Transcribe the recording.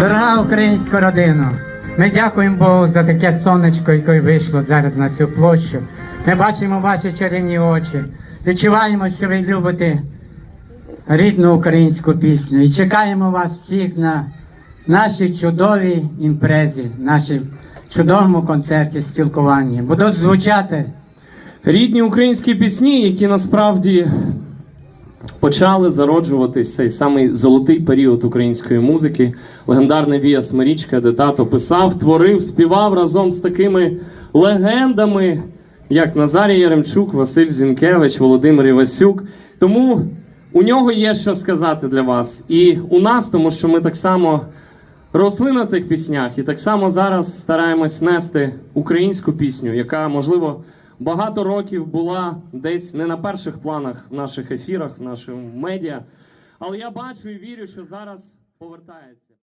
Дорога українська родина, ми дякуємо Богу за таке сонечко, яке вийшло зараз на цю площу. Ми бачимо ваші чарівні очі. Відчуваємо, що ви любите рідну українську пісню. І чекаємо вас всіх на нашій чудовій імпрезі, нашій чудовому концерті спілкування. Будуть звучати Рідні українські пісні, які насправді почали зароджуватись цей самий золотий період української музики. Легендарний Віас Марічка, де тато писав, творив, співав разом з такими легендами, як Назарій Яремчук, Василь Зінкевич, Володимир Івасюк. Тому у нього є що сказати для вас. І у нас, тому що ми так само росли на цих піснях, і так само зараз стараємось нести українську пісню, яка, можливо, багато років була десь не на перших планах в наших ефірах, в нашому медіа. Але я бачу і вірю, що зараз повертається.